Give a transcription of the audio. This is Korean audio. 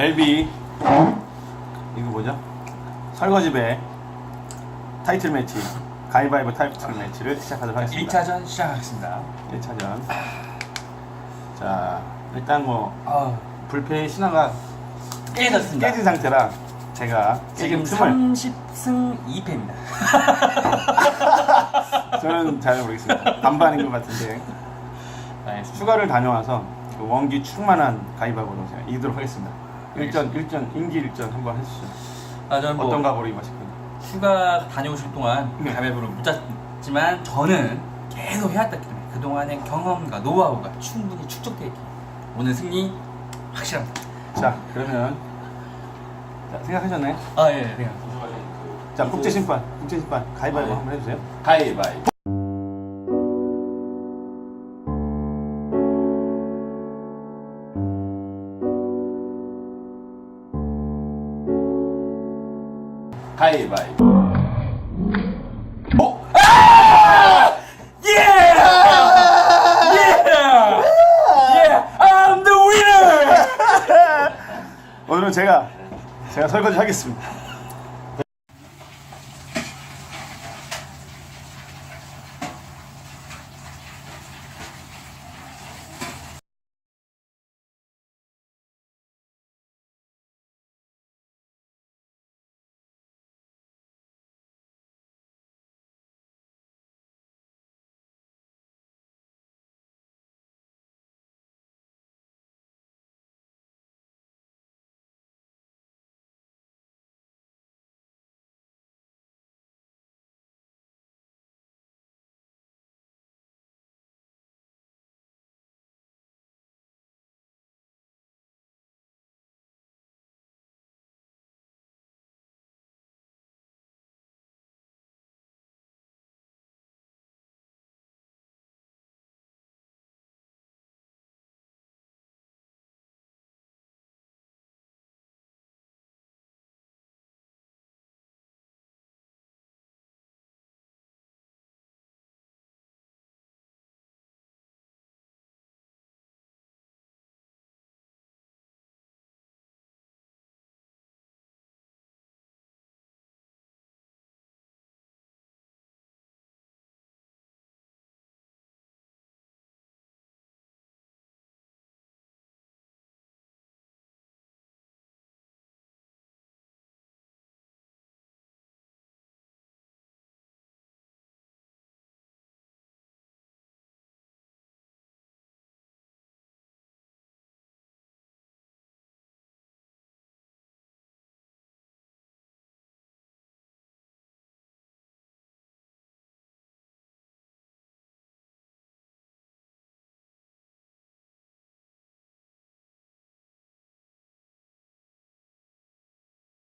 LB 이거 뭐죠? 설거지배 타이틀 매치 가위바위보 타이틀 매치를 시작하도록 하겠습니다. 1차전 시작하겠습니다. 1차전. 자 일단 뭐 아, 불패의 신화가 깨졌습니다. 깨진 상태라 제가 지금 지금 틈을 30승 2패입니다. 저는 잘 모르겠습니다. 반반인 것 같은데 휴가를 다녀와서 그 원기 충만한 가위바위보로 제가 이기도록 하겠습니다. 일전 일전 인기 일전 한번 해주시죠. 아, 저는 뭐 어떤 가보로 임하실 건지. 휴가 다녀오실 동안 네. 가위바위보를 못 잤지만 저는 계속 해왔기 때문에 그동안의 경험과 노하우가 충분히 축적되어 있기 때문에 오늘 승리 확실합니다. 자 그러면 자, 생각하셨나요? 아, 예, 네. 자 국제 심판 국제 심판 가위바위보 한번 해주세요. 가위바위보. 가위바위보. 오늘은 제가 제가 설거지 하겠습니다.